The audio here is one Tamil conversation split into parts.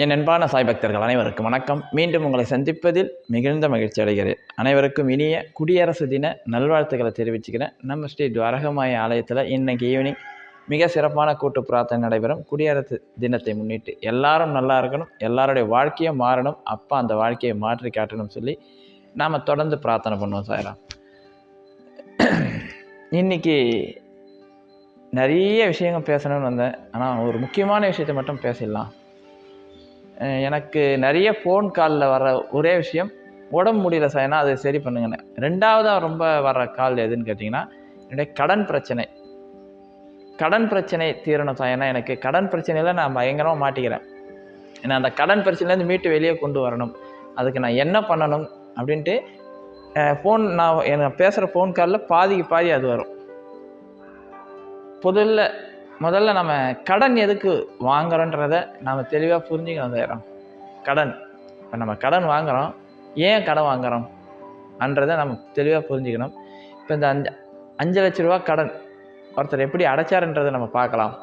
என் அன்பான சாய் பக்தர்கள் அனைவருக்கும் வணக்கம். மீண்டும் உங்களை சந்திப்பதில் மிகுந்த மகிழ்ச்சி அடைகிறேன். அனைவருக்கும் இனிய குடியரசு தின நல்வாழ்த்துக்களை தெரிவிச்சுக்கிறேன். நம்ம ஸ்ரீ துவரகமாய ஆலயத்தில் இன்னைக்கு ஈவினிங் மிக சிறப்பான கூட்டு பிரார்த்தனை நடைபெறும். குடியரசு தினத்தை முன்னிட்டு எல்லாரும் நல்லா இருக்கணும். எல்லாருடைய வாழ்க்கையும் மாறணும். அப்பா அந்த வாழ்க்கையை மாற்றி காட்டணும் சொல்லி நாம் தொடர்ந்து பிரார்த்தனை பண்ணுவோம் சாயரா இன்னைக்கு நிறைய விஷயங்கள் பேசணும்னு வந்தேன். ஆனால் ஒரு முக்கியமான விஷயத்தை மட்டும் பேசிடலாம். எனக்கு நிறைய ஃபோன் காலில் வர ஒரே விஷயம் உடம்பு முடியல சார்னா அதை சரி பண்ணுங்கண்ணே ரெண்டாவதாக ரொம்ப வர்ற கால் எதுன்னு கேட்டிங்கன்னா என்னுடைய கடன் பிரச்சனை. கடன் பிரச்சனை தீரணும் சாயனா எனக்கு கடன் பிரச்சனையில் நான் பயங்கரமாக மாட்டிக்கிறேன். ஏன்னா அந்த கடன் பிரச்சனையிலேருந்து மீட்டு வெளியே கொண்டு வரணும். அதுக்கு நான் என்ன பண்ணணும் அப்படின்ட்டு ஃபோன் நான் எனக்கு பேசுகிற ஃபோன் காலில் பாதிக்கு பாதி அது வரும். பொதுவில் முதல்ல நம்ம கடன் எதுக்கு வாங்குறோன்றத நம்ம தெளிவாக புரிஞ்சுக்கணும் செய்கிறோம் கடன். இப்போ நம்ம கடன் வாங்குகிறோம் ஏன் கடன் வாங்குகிறோம் அன்றதை நம்ம தெளிவாக புரிஞ்சுக்கணும். இப்போ இந்த அஞ்சு அஞ்சு லட்ச ரூபா கடன் ஒருத்தர் எப்படி அடைச்சாருன்றதை நம்ம பார்க்கலாம்.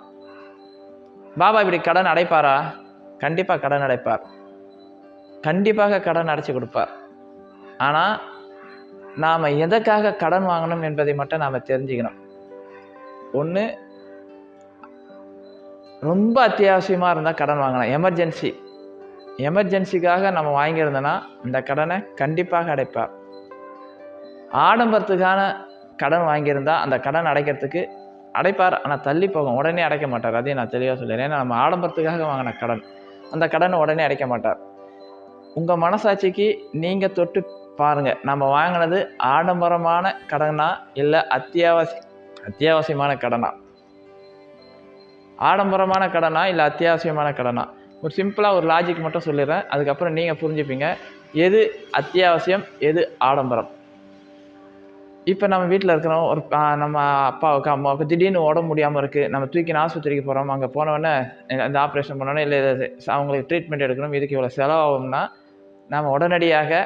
பாபா இப்படி கடன் அடைப்பாரா? கண்டிப்பாக கடன் அடைப்பார். கண்டிப்பாக கடன் அடைச்சி கொடுப்பார். ஆனால் நாம் எதற்காக கடன் வாங்கணும் என்பதை மட்டும் நாம் தெரிஞ்சுக்கணும். ஒன்று ரொம்ப அத்தியாவசியமாக இருந்தால் கடன் வாங்கலாம். எமர்ஜென்சி எமர்ஜென்சிக்காக நம்ம வாங்கியிருந்தோன்னா இந்த கடனை கண்டிப்பாக அடைப்பார். ஆடம்பரத்துக்கான கடன் வாங்கியிருந்தால் அந்த கடன் அடைக்கிறதுக்கு அடைப்பார். ஆனால் தள்ளி போகும். உடனே அடைக்க மாட்டார். அதையும் நான் தெளிவாக சொல்லிடுறேன் ஏன்னா நம்ம ஆடம்பரத்துக்காக வாங்கின கடன். அந்த கடனை உடனே அடைக்க மாட்டார். உங்கள் மனசாட்சிக்கு நீங்கள் தொட்டு பாருங்கள் நம்ம வாங்கினது ஆடம்பரமான கடனா இல்லை அத்தியாவசிய அத்தியாவசியமான கடனா? ஆடம்பரமான கடனா இல்லை அத்தியாவசியமான கடனா? ஒரு சிம்பிளாக ஒரு லாஜிக் மட்டும் சொல்லிடுறேன். அதுக்கப்புறம் நீங்கள் புரிஞ்சுப்பீங்க. எது அத்தியாவசியம் எது ஆடம்பரம்? இப்போ நம்ம வீட்டில் இருக்கிறோம் ஒரு நம்ம அப்பாவுக்கு அம்மாவுக்கு திடீர்னு உடம்பு முடியாமல் இருக்குது நம்ம தூக்கின்னு ஆஸ்பத்திரிக்கு போகிறோம் அங்கே போனோடனே இந்த ஆப்ரேஷன் பண்ணோன்னே இல்லை அவங்களுக்கு ட்ரீட்மெண்ட் எடுக்கணும் இதுக்கு இவ்வளோ செலவாகும்னா நம்ம உடனடியாக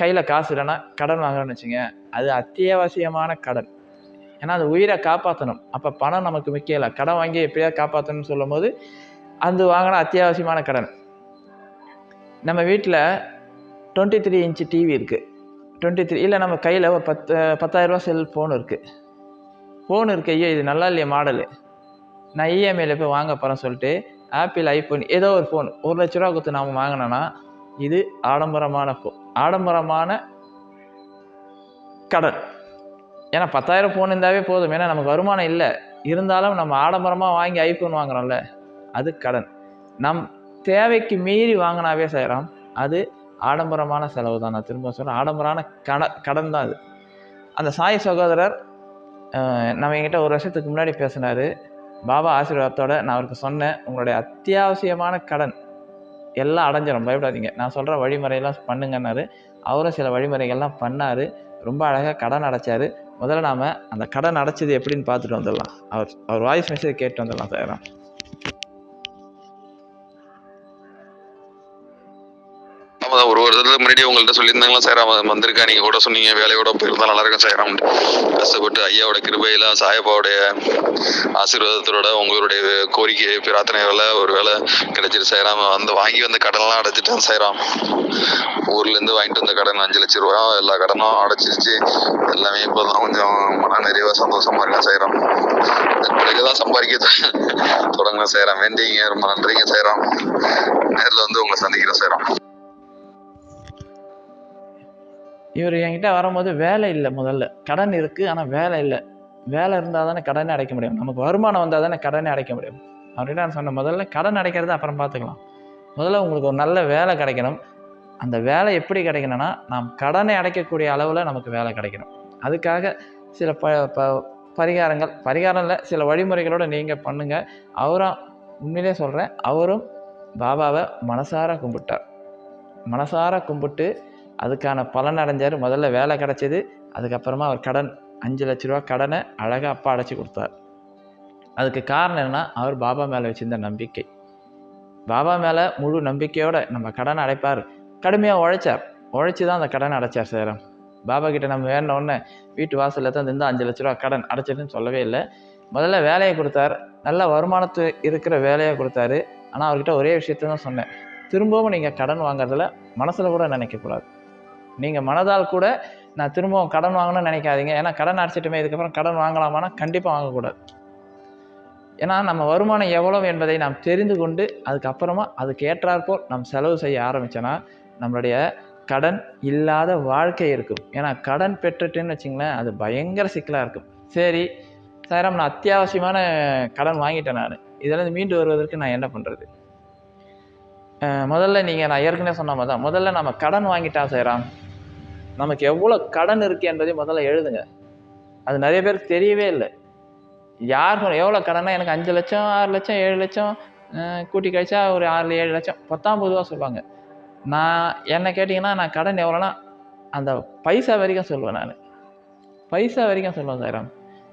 கையில் காசு இல்லைன்னா கடன் வாங்குறோம்னு வச்சுங்க அது அத்தியாவசியமான கடன். ஏன்னா அது உயிரை காப்பாற்றணும் அப்போ பணம் நமக்கு முக்கியம் கடன் வாங்கி எப்படியாவது காப்பாற்றணும்னு சொல்லும்போது அது வாங்கின அத்தியாவசியமான கடன். நம்ம வீட்டில் டுவெண்ட்டி த்ரீ இன்ச்சு டிவி இருக்குது டுவெண்ட்டி த்ரீ இல்லை நம்ம கையில் ஒரு பத்து பத்தாயிரரூபா செல் ஃபோன் இருக்குது ஃபோன் இருக்கு. ஐயோ இது நல்லா இல்லையே மாடலு நான் இஎம்ஐயில் போய் வாங்க போகிறேன்னு சொல்லிட்டு ஆப்பிள் ஐஃபோன் ஏதோ ஒரு ஃபோன் ஒரு லட்ச ரூபா கொடுத்து நாம் வாங்கினோன்னா இது ஆடம்பரமான ஃபோ ஆடம்பரமான கடன். ஏன்னா பத்தாயிரம் ஃபோன் இருந்தாவே போதும். ஏன்னா நமக்கு வருமானம் இல்லை. இருந்தாலும் நம்ம ஆடம்பரமாக வாங்கி ஐஃபோன் வாங்குறோம்ல அது கடன். நம் தேவைக்கு மீறி வாங்கினாவே செய்கிறோம் அது ஆடம்பரமான செலவு தான். நான் திரும்ப சொல்கிறேன் ஆடம்பரமான கட கடன் தான் அது. அந்த சாய் சகோதரர் நம்ம எங்கிட்ட ஒரு வருஷத்துக்கு முன்னாடி பேசினார். பாபா ஆசீர்வாதத்தோட நான் அவருக்கு சொன்னேன் உங்களுடைய அத்தியாவசியமான கடன் எல்லாம் அடைஞ்சிடும் பயப்படாதீங்க. நான் சொல்கிற வழிமுறையெல்லாம் பண்ணுங்கன்னாரு. அவரும் சில வழிமுறைகள்லாம் பண்ணார். ரொம்ப அழகாக கடன் அடைச்சார். முதல்ல நாம் அந்த கடன் அடைச்சது எப்படின்னு பார்த்துட்டு வந்துடலாம். அவர் அவர் வாய்ஸ் மெசேஜ் கேட்டு வந்துடலாம் சார். ஆல்ரெடி உங்கள்கிட்ட உங்கள்ட்ட சொல்லியிருந்தாங்களா சார் அவன் வந்திருக்கா நீங்கள் கூட சொன்னீங்க வேலையோட போயிருந்தா நல்லா இருக்கும் சார். அவன் கஷ்டப்பட்டு ஐயாவோட கிருபையில சாயப்பாவுடைய ஆசீர்வாதத்தோட உங்களுடைய கோரிக்கை பிரார்த்தனைகளை ஒரு வேலை கிடைச்சிட்டு சாயிராம் வந்து வாங்கி வந்த கடன்லாம் அடைச்சிட்டேன் சாயிராம் ஊர்லேருந்து வாங்கிட்டு வந்த கடன் அஞ்சு லட்சம் ரூபா எல்லா கடனும் அடைச்சிருச்சு. எல்லாமே இப்போ தான் கொஞ்சம் மன நிறைவாக சந்தோஷமா இருக்கேன் சாயிராம் பிறகுதான் சம்பாதிக்க தொடங்க சாயிராம் வேண்டிங்க ரொம்ப நன்றிங்க சாயிராம் நேரில் வந்து உங்களை சந்திக்கிறேன் சாயிராம் இவர் என்கிட்ட வரும்போது வேலை இல்லை முதல்ல. கடன் இருக்குது ஆனால் வேலை இல்லை. வேலை இருந்தால் தானே கடனை அடைக்க முடியும். நமக்கு வருமானம் வந்தால் தானே கடனை அடைக்க முடியும். அப்படின்னு நான் சொன்னேன். முதல்ல கடன் அடைக்கிறது அப்புறம் பார்த்துக்கலாம். முதல்ல உங்களுக்கு ஒரு நல்ல வேலை கிடைக்கணும். அந்த வேலை எப்படி கிடைக்கணும்னா நாம் கடனை அடைக்கக்கூடிய அளவில் நமக்கு வேலை கிடைக்கணும். அதுக்காக சில ப ப பரிகாரங்கள் பரிகாரம் இல்லை சில வழிமுறைகளோடு நீங்கள் பண்ணுங்கள் அவரும் உண்மையிலே சொல்கிறேன் அவரும் பாபாவை மனசார கும்பிட்டார். மனசார கும்பிட்டு அதுக்கான பலன் அடைஞ்சார். முதல்ல வேலை கிடச்சிது. அதுக்கப்புறமா அவர் கடன் அஞ்சு லட்ச ரூபா கடனை அழகாக அப்பா அடைச்சி கொடுத்தார். அதுக்கு காரணம் என்னன்னா அவர் பாபா மேலே வச்சிருந்த நம்பிக்கை. பாபா மேலே முழு நம்பிக்கையோடு நம்ம கடனை அடைப்பார். கடுமையாக உழைச்சார். உழைச்சி தான் அந்த கடனை அடைச்சார் சேரம் பாபா கிட்ட நம்ம வேணுன உடனே வீட்டு வாசலில் தான் இந்த அஞ்சு லட்ச ரூபா கடன் அடைச்சிருன்னு சொல்லவே இல்லை. முதல்ல வேலையை கொடுத்தார். நல்ல வருமானத்து இருக்கிற வேலையை கொடுத்தாரு. ஆனால் அவர்கிட்ட ஒரே விஷயத்த தான் சொன்னேன். திரும்பவும் நீங்கள் கடன் வாங்குறதுல மனசில் கூட நினைக்கக்கூடாது. நீங்கள் மனதால் கூட நான் திரும்பவும் கடன் வாங்கணும்னு நினைக்காதீங்க. ஏன்னா கடன் அடைச்சிட்டுமே இதுக்கப்புறம் கடன் வாங்கலாமான்னா கண்டிப்பாக வாங்கக்கூடாது. ஏன்னா நம்ம வருமானம் எவ்வளவு என்பதை நாம் தெரிந்து கொண்டு அதுக்கப்புறமா அதுக்கு ஏற்றாற்போல் நாம் செலவு செய்ய ஆரம்பித்தோன்னா நம்மளுடைய கடன் இல்லாத வாழ்க்கை இருக்கும். ஏன்னா கடன் பெற்றுட்டுன்னு வச்சிங்களேன் அது பயங்கர சிக்கலாக இருக்கும். சரி சாயிராம் நான் அத்தியாவசியமான கடன் வாங்கிட்டேன் நான். இதிலேருந்து மீண்டு வருவதற்கு நான் என்ன பண்ணுறது முதல்ல நீங்கள் நான் ஏற்கனவே சொன்ன மாதிரி தான் முதல்ல நம்ம கடன் வாங்கிட்டா செய்கிறான் நமக்கு எவ்வளோ கடன் இருக்குது என்பதையும் முதல்ல எழுதுங்க. அது நிறைய பேருக்கு தெரியவே இல்லை. யாருக்கும் எவ்வளோ கடனா எனக்கு அஞ்சு லட்சம் ஆறு லட்சம் ஏழு லட்சம் கூட்டி கழிச்சா ஒரு ஆறு ஏழு லட்சம். பத்தாம் பொதுவாக சொல்லுவாங்க. நான் என்ன கேட்டிங்கன்னா நான் கடன் எவ்வளோனா அந்த பைசா வரைக்கும் சொல்லுவேன் நான். பைசா வரைக்கும் சொல்லுவேன் சார்.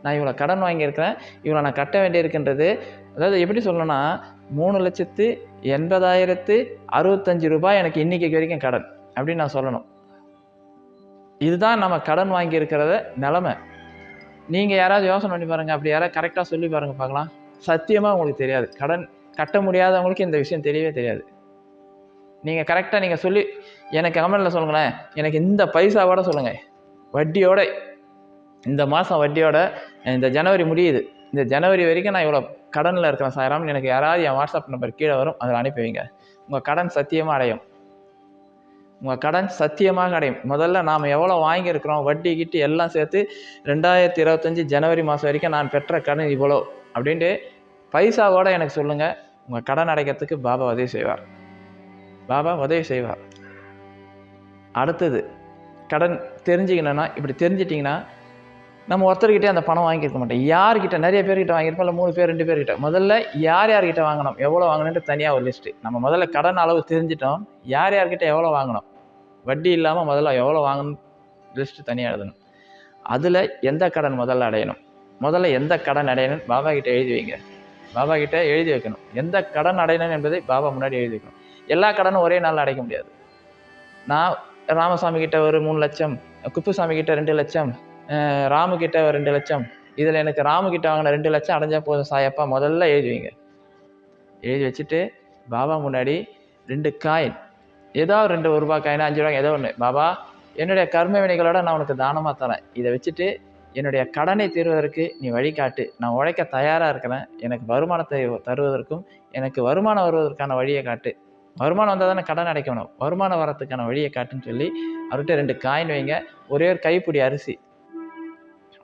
நான் இவ்வளோ கடன் வாங்கியிருக்கிறேன். இவ்வளோ நான் கட்ட வேண்டியிருக்கின்றது. அதாவது எப்படி சொல்லணும்னா மூணு லட்சத்து எண்பதாயிரத்து அறுபத்தஞ்சு ரூபாய் எனக்கு இன்னைக்கு வரைக்கும் கடன் அப்படின்னு நான் சொல்லணும். இதுதான் நம்ம கடன் வாங்கியிருக்கிறத நிலமை. நீங்கள் யாராவது யோசனை பண்ணி பாருங்கள் அப்படி யாராவது கரெக்டாக சொல்லி பாருங்கள் பார்க்கலாம். சத்தியமாக உங்களுக்கு தெரியாது. கடன் கட்ட முடியாதவங்களுக்கு இந்த விஷயம் தெரியவே தெரியாது. நீங்கள் கரெக்டாக நீங்கள் சொல்லி எனக்கு கமெண்டில் சொல்லுங்களேன். எனக்கு இந்த பைசாவோட சொல்லுங்கள் வட்டியோட இந்த மாதம் வட்டியோட இந்த ஜனவரி முடியுது. இந்த ஜனவரி வரைக்கும் நான் இவ்வளோ கடனில் இருக்கிறேன் சாயராம். எனக்கு யாராவது என் வாட்ஸ்அப் நம்பர் கீழே வரும் அதில் அனுப்பி வைங்க. உங்கள் கடன் சத்தியமாக அடையும். உங்கள் கடன் சத்தியமாக அடையும். முதல்ல நாம் எவ்வளோ வாங்கியிருக்கிறோம்? வட்டி கிட்டு எல்லாம் சேர்த்து ரெண்டாயிரத்தி இருபத்தஞ்சி ஜனவரி மாதம் வரைக்கும் நான் பெற்ற கடன் இவ்வளோ. அப்படின்ட்டு பைசாவோட எனக்கு சொல்லுங்கள் உங்கள் கடன் அடைக்கிறதுக்கு பாபா உதவி செய்வார். பாபா உதவி செய்வார். அடுத்தது கடன் தெரிஞ்சுக்கணுன்னா இப்படி தெரிஞ்சிட்டிங்கன்னா நம்ம ஒருத்தர்கிட்டே அந்த பணம் வாங்கியிருக்க மாட்டோம். யார்கிட்ட? நிறைய பேர்கிட்ட வாங்கியிருப்போம். இல்லை மூணு பேர் ரெண்டு பேர்கிட்ட. முதல்ல யார் யார்கிட்ட வாங்கணும்? எவ்வளோ வாங்கணுன்ட்டு தனியாக ஒரு லிஸ்ட்டு நம்ம முதல்ல கடன் அளவு தெரிஞ்சிட்டோம். யார் யார்கிட்ட எவ்வளோ வாங்கணும்? வட்டி இல்லாமல் முதல்ல எவ்வளோ வாங்கணும்? லிஸ்ட்டு தனியாக எழுதணும். அதில் எந்த கடன் முதல்ல அடையணும்? முதல்ல எந்த கடன் அடையணும் பாபா கிட்டே எழுதி வைங்க. பாபா கிட்டே எழுதி வைக்கணும். எந்த கடன் அடையணும் என்பதை பாபா முன்னாடி எழுதி வைக்கணும். எல்லா கடனும் ஒரே நாளில் அடைக்க முடியாது. நான் ராமசாமி கிட்ட ஒரு மூணு லட்சம் குப்புசாமி கிட்ட ரெண்டு லட்சம் ராமு கிட்ட ஒரு ரெண்டு லட்சம் இதில் எனக்கு ராமு கிட்ட வாங்கின ரெண்டு லட்சம் அடைஞ்சால் போதும் சாயப்பா முதல்ல எழுதி வைங்க. எழுதி வச்சுட்டு பாபா முன்னாடி ரெண்டு காயின் ஏதோ ஒரு ரெண்டு ஒரு ரூபா காயின் அஞ்சு ரூபாய் ஏதோ ஒன்று பாபா என்னுடைய கர்ம வினைகளோட நான் உனக்கு தானமாக தரேன். இதை வச்சுட்டு என்னுடைய கடனை தீர்வதற்கு நீ வழிகாட்டு நான் உழைக்க தயாராக இருக்கிறேன். எனக்கு வருமானத்தை தருவதற்கும் எனக்கு வருமானம் வருவதற்கான வழியை காட்டு. வருமானம் வந்தால் தானே கடன் அடைக்கணும். வருமானம் வரத்துக்கான வழியை காட்டுன்னு சொல்லி அவர்கிட்ட ரெண்டு காயின் வைங்க. ஒரே ஒரு கைப்பிடி அரிசி.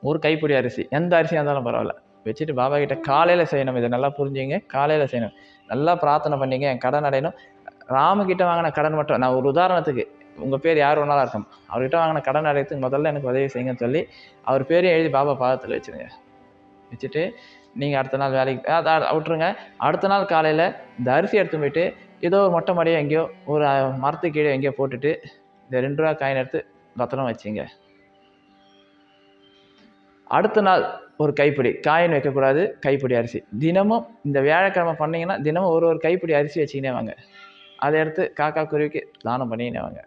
ஒரு கைப்பிடி அரிசி. எந்த அரிசியாக இருந்தாலும் பரவாயில்ல. வச்சுட்டு பாபா கிட்ட காலையில் செய்யணும். இதை நல்லா புரிஞ்சுங்க. காலையில் செய்யணும். நல்லா பிரார்த்தனை பண்ணிங்க. என் கடன் அடையணும். ராமகிட்ட வாங்கின கடன் மட்டும் நான் ஒரு உதாரணத்துக்கு உங்கள் பேர் யார் வேணாலும் இருக்கும் அவர்கிட்ட வாங்கின கடன் அடையத்துக்கு முதல்ல எனக்கு உதவி செய்யுங்கன்னு சொல்லி அவர் பேரையும் எழுதி பாபா பாதத்தில் வச்சுருங்க. வச்சுட்டு நீங்கள் அடுத்த நாள் வேலைக்கு விட்டுருங்க. அடுத்த நாள் காலையில் இந்த அரிசி எடுத்து போயிட்டு ஏதோ ஒரு மொட்டை மாடியோ எங்கேயோ ஒரு மரத்து மரத்துக்கு கீழே எங்கேயோ போட்டுட்டு இந்த ரெண்டு ரூபா காயின் எடுத்து பத்திரம் வச்சிங்க. அடுத்த நாள் ஒரு கைப்பிடி காயின் வைக்கக்கூடாது கைப்பிடி அரிசி. தினமும் இந்த வியாழக்கிழமை பண்ணிங்கன்னா தினமும் ஒரு ஒரு கைப்பிடி அரிசி வச்சுக்கினே வாங்க. அதை எடுத்து காக்கா குருவிக்கு தானம் பண்ணிக்கினே வாங்க.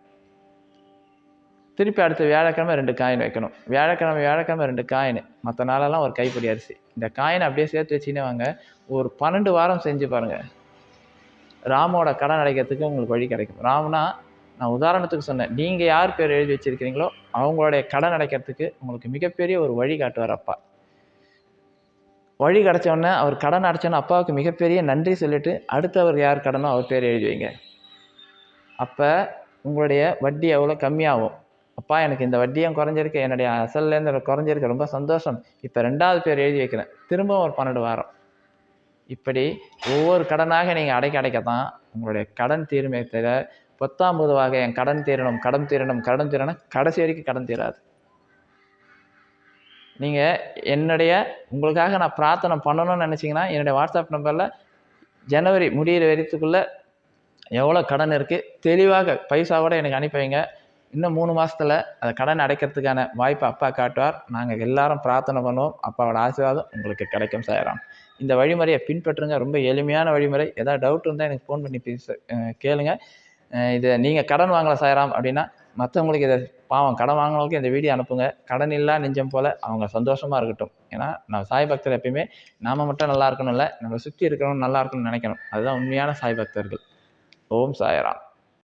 திருப்பி அடுத்து வியாழக்கிழமை ரெண்டு காயின் வைக்கணும். வியாழக்கிழமை வியாழக்கிழமை ரெண்டு காயின் மற்ற நாளெல்லாம் ஒரு கைப்பிடி அரிசி. இந்த காயினை அப்படியே சேர்த்து வச்சுக்கினே வாங்க. ஒரு பன்னெண்டு வாரம் செஞ்சு பாருங்கள் ராமோட கடன் அடைக்கிறதுக்கு உங்களுக்கு வழி கிடைக்கும். ராம்னா நான் உதாரணத்துக்கு சொன்னேன். நீங்கள் யார் பேர் எழுதி வச்சிருக்கிறீங்களோ அவங்களுடைய கடன் அடைக்கிறதுக்கு உங்களுக்கு மிகப்பெரிய ஒரு வழி காட்டுவார் அப்பா. வழி கிடச்சோடனே அவர் கடன் அடைச்சோன்னே அப்பாவுக்கு மிகப்பெரிய நன்றி சொல்லிவிட்டு அடுத்தவர் யார் கடனோ அவர் பேர் எழுதி வைங்க. அப்போ உங்களுடைய வட்டி எவ்வளோ கம்மியாகும்? அப்பா எனக்கு இந்த வட்டியும் குறைஞ்சிருக்கு? என்னுடைய அசல்லேருந்து குறைஞ்சிருக்கு. ரொம்ப சந்தோஷம். இப்போ ரெண்டாவது பேர் எழுதி வைக்கிறேன். திரும்பவும் ஒரு பன்னெண்டு வாரம். இப்படி ஒவ்வொரு கடனாக நீங்கள் அடைக்க அடைக்க தான் உங்களுடைய கடன் தீருமே தவிர பத்தாம் பொதுவாக என் கடன் தீரணும் கடன் தீரணும் கடன் தீரணும். கடைசி வரைக்கும் கடன் தீராது. நீங்கள் என்னுடைய உங்களுக்காக நான் பிரார்த்தனை பண்ணணும்னு நினச்சிங்கன்னா என்னுடைய வாட்ஸ்அப் நம்பரில் ஜனவரி முடியிற வரைத்துக்குள்ளே எவ்வளோ கடன் இருக்குது தெளிவாக பைசாவோட எனக்கு அனுப்பி வைங்க. இன்னும் மூணு மாதத்தில் அந்த கடன் அடைக்கிறதுக்கான வாய்ப்பை அப்பா காட்டுவார். நாங்கள் எல்லாரும் பிரார்த்தனை பண்ணுவோம். அப்பாவோட ஆசீர்வாதம் உங்களுக்கு கிடைக்கும் சாயராம். இந்த வழிமுறையை பின்பற்றுங்க. ரொம்ப எளிமையான வழிமுறை. ஏதாவது டவுட் இருந்தால் எனக்கு ஃபோன் பண்ணி பேச கேளுங்க. இது நீங்கள் கடன் வாங்கலை சாயராம் அப்படின்னா மற்றவங்களுக்கு இதை பாவம் கடன் வாங்கினவங்களுக்கு இந்த வீடியோ அனுப்புங்க. கடன் இல்லா நெஞ்சம் போல் அவங்க சந்தோஷமாக இருக்கட்டும். ஏன்னா நம்ம சாய் பக்தர் எப்பயுமே நாம் மட்டும் நல்லா இருக்கணும் இல்லை நம்ம சுற்றி இருக்கிறவங்க நல்லா இருக்கணும்னு நினைக்கணும். அதுதான் உண்மையான சாய் பக்தர்கள். ஓம் சாய்ராம்